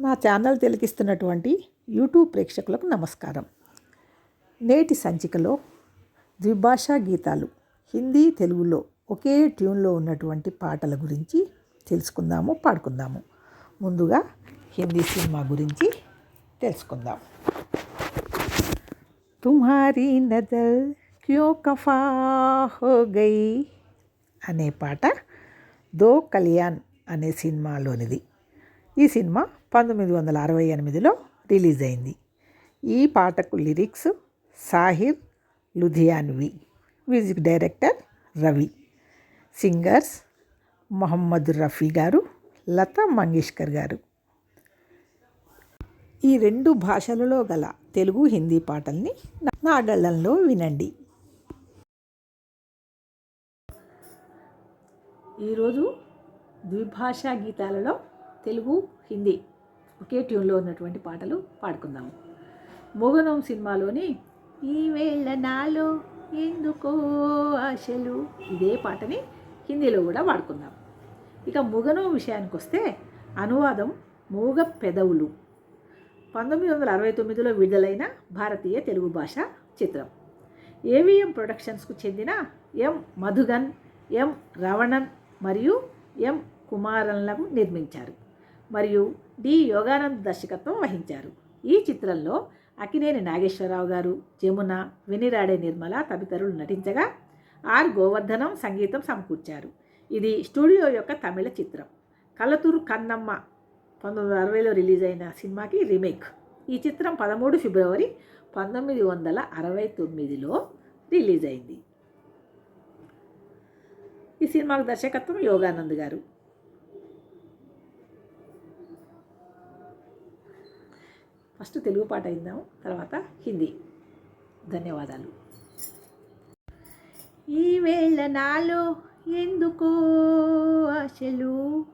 నా channel తిలకిస్తున్నటువంటి YouTube ప్రేక్షకులకు నమస్కారం. నేటి సంచికలో ద్విభాషా గీతాలు హిందీ తెలుగులో ఒకే ట్యూన్లో ఉన్నటువంటి పాటల గురించి తెలుసుకుందాము పాడుకుందాము. ముందుగా హిందీ సినిమా గురించి తెలుసుకుందాం. తుమ్హారీ నజర్ క్యో కఫా హో అనే పాట దో కళ్యాణ్ అనే సినిమాలోనిది. ఈ సినిమా పంతొమ్మిది వందల అరవై ఎనిమిదిలో రిలీజ్ అయింది ఈ పాటకు lyrics Sahir Ludhianvi music director Ravi singers Mohammed Rafi గారు లతా మంగేష్కర్ గారు. ఈ రెండు భాషలలో గల తెలుగు హిందీ పాటల్ని నాగళ్ళంలో వినండి. ఈరోజు ద్విభాషా గీతాలలో తెలుగు హిందీ ఒకే ట్యూన్లో ఉన్నటువంటి పాటలు పాడుకుందాము మోగనం సినిమాలోని ఈ వేళ నాలో ఎందుకో ఆశలు? ఇదే పాటని హిందీలో కూడా వాడుకుందాం. ఇక ముగనం విషయానికి వస్తే అనువాదం మూగ పెదవులు. పంతొమ్మిది వందల అరవై తొమ్మిదిలో విడుదలైన భారతీయ తెలుగు భాష చిత్రం. ఏవిఎం ప్రొడక్షన్స్కు చెందిన ఎం మధుగన్ ఎం రవణన్ మరియు ఎం కుమారన్లను నిర్మించారు. మరియు డి. యోగానంద్ దర్శకత్వం వహించారు. ఈ చిత్రంలో అకినేని నాగేశ్వరరావు గారు జమున వెనిరాడే నిర్మల తదితరులు నటించగా ఆర్. గోవర్ధనం సంగీతం సమకూర్చారు. ఇది స్టూడియో యొక్క తమిళ చిత్రం. కలతూరు కన్నమ్మ పంతొమ్మిది వందల అరవైలో రిలీజ్ అయిన సినిమాకి రీమేక్. ఈ చిత్రం పదమూడు ఫిబ్రవరి పంతొమ్మిది వందల అరవై తొమ్మిదిలో రిలీజ్ అయింది. ఈ సినిమాకు దర్శకత్వం యోగానంద్ గారు. ఫస్ట్ తెలుగు పాట ఇద్దాం తర్వాత హిందీ. ధన్యవాదాలు. ఈ వేళ నాలో ఎందుకో ఆశలు?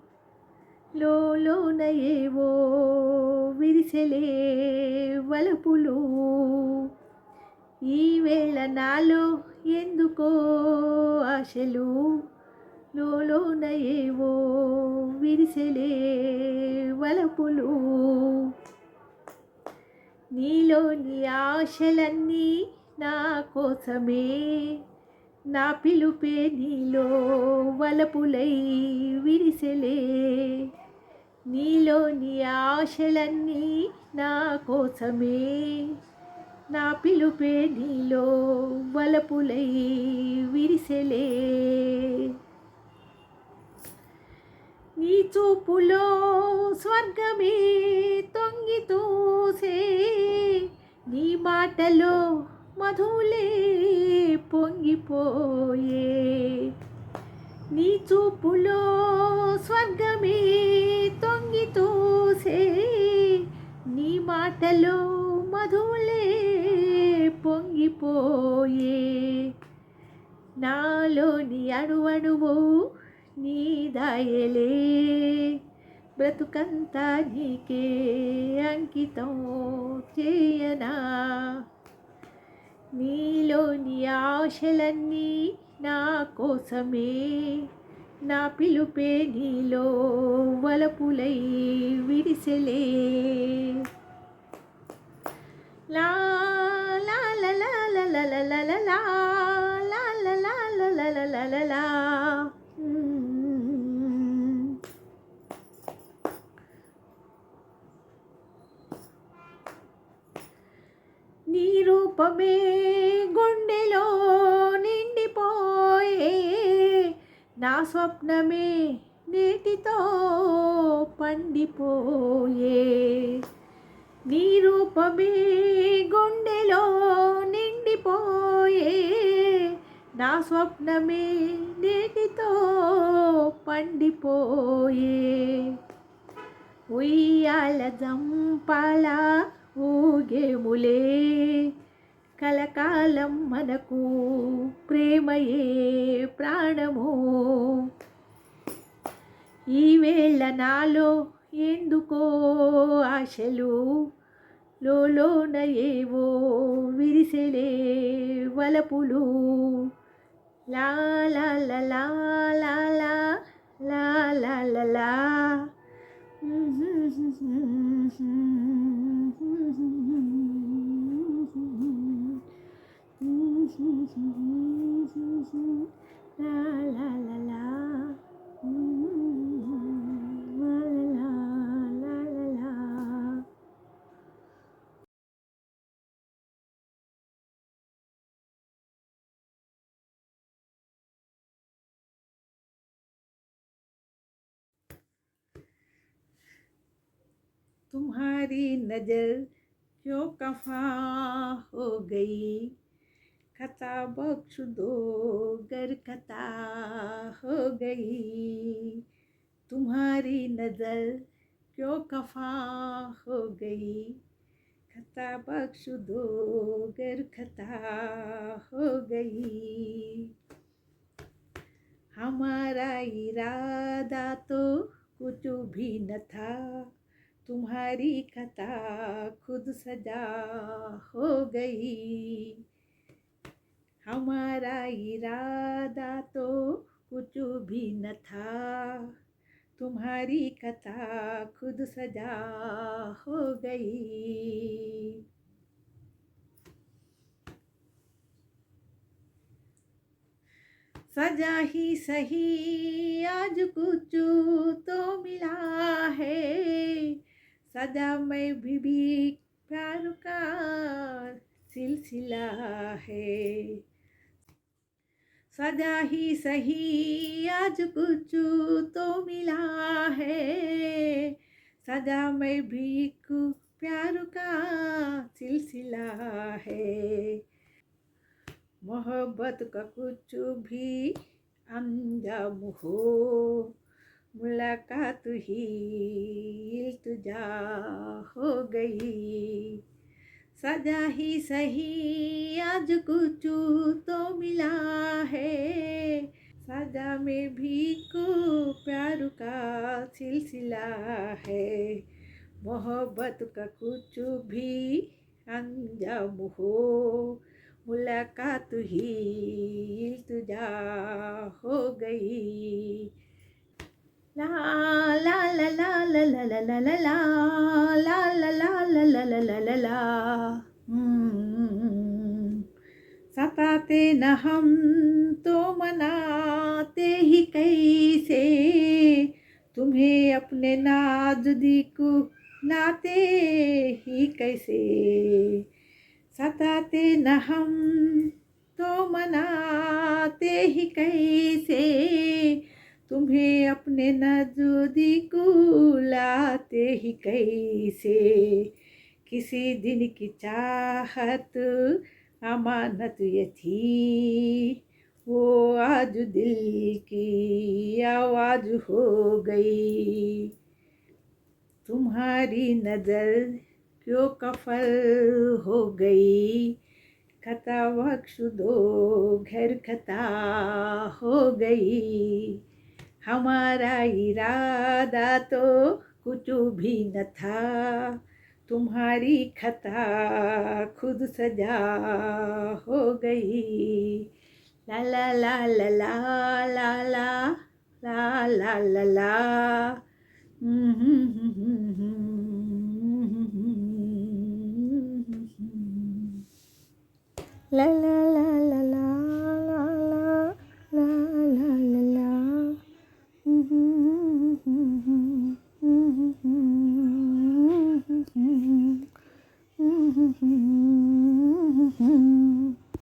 లోన ఏవో విరిసెలే వలపులు. ఈ వేళ నాలో ఎందుకో ఆశలు? లోన ఏవో విరిసెలే వలపులు. నీలోని ఆశలన్నీ నా కోసమే. నా పిలుపే నీలో వలపులై విరిసెలే. నీలోని ఆశలన్నీ నా కోసమే. నా పిలుపే నీలో వలపులై విరిసెలే. నీ చూపులో స్వర్గమే తొంగి తోసే నీ మాటలో మధులే పొంగిపోయే. నీ చూపులో స్వర్గమే తొంగి తోసే నీ మాటలో మధులే పొంగిపోయే. నాలోని అణువణువు నీ దయలే. బ్రతుకంతా నీకే అంకితం చేయనా నీలోని ఆశలన్నీ నా కోసమే నా పిలుపే నీలో వలపులై విడిసెలే లా లా లా లా లా లా లా లా లా లా లా లా లా రూపమే గుండెలో నిండిపోయే. నా స్వప్నమే నేటితో పండిపోయే. నీ రూపమే గుండెలో నిండిపోయే. నా స్వప్నమే నేటితో పండిపోయే. ఉయ్యాల జంపాల ఊగేములే కలకాలం మనకు ప్రేమయే ప్రాణము. ఈవేళ నాలో ఎందుకో ఆశలు లోన ఏవో విరిసెలే వలపులు. లా లా లా లా లా లా లా లా లా तुम्हारी नज़र क्यों कफा हो गई? खता बख्श दो गर खता हो गई। तुम्हारी नज़र क्यों कफा हो गई? खता बख्श दो गर खता हो गई। हमारा इरादा तो कुछ भी न था। तुम्हारी खता खुद सजा हो गई। हमारा इरादा तो कुछ भी न था। तुम्हारी कथा खुद सजा हो गई। सजा ही सही आज कुछ तो मिला है। सजा में भी, भी प्यार का सिलसिला है। सजा ही सही, आज कुछ तो मिला है। सजा में भी कु प्यार का सिलसिला है। मोहब्बत का कुछ भी अंजाम हो, मुलाकात ही इल्तजा हो गई। सजा ही सही, आज कुछ तो सजा में भी को प्यार का सिलसिला है मोहब्बत का कुछ भी अंजाम हो मुलाकात ही इल्तजा हो गई ला ला ला ला ला ला ला ला ला ला ला ला ला ला ला ला सताते न हम तो मनाते ही कैसे? तुम्हें अपने नाजुदिक लाते ही कैसे? सताते न हम तो मनाते ही कैसे? तुम्हें अपने नजूदी को लाते ही कैसे? किसी दिन की चाहत अमानत ये थी वो आज दिल की आवाज़ हो गई। तुम्हारी नज़र क्यों कफल हो गई? खता बख्श दो, घर खता हो गई। हमारा इरादा तो कुछ भी न था। तुम्हारी खता खुद सजा हो गई ला ला ला ला ला ला ला ला ला ला ला ला ला हम्म हम्म la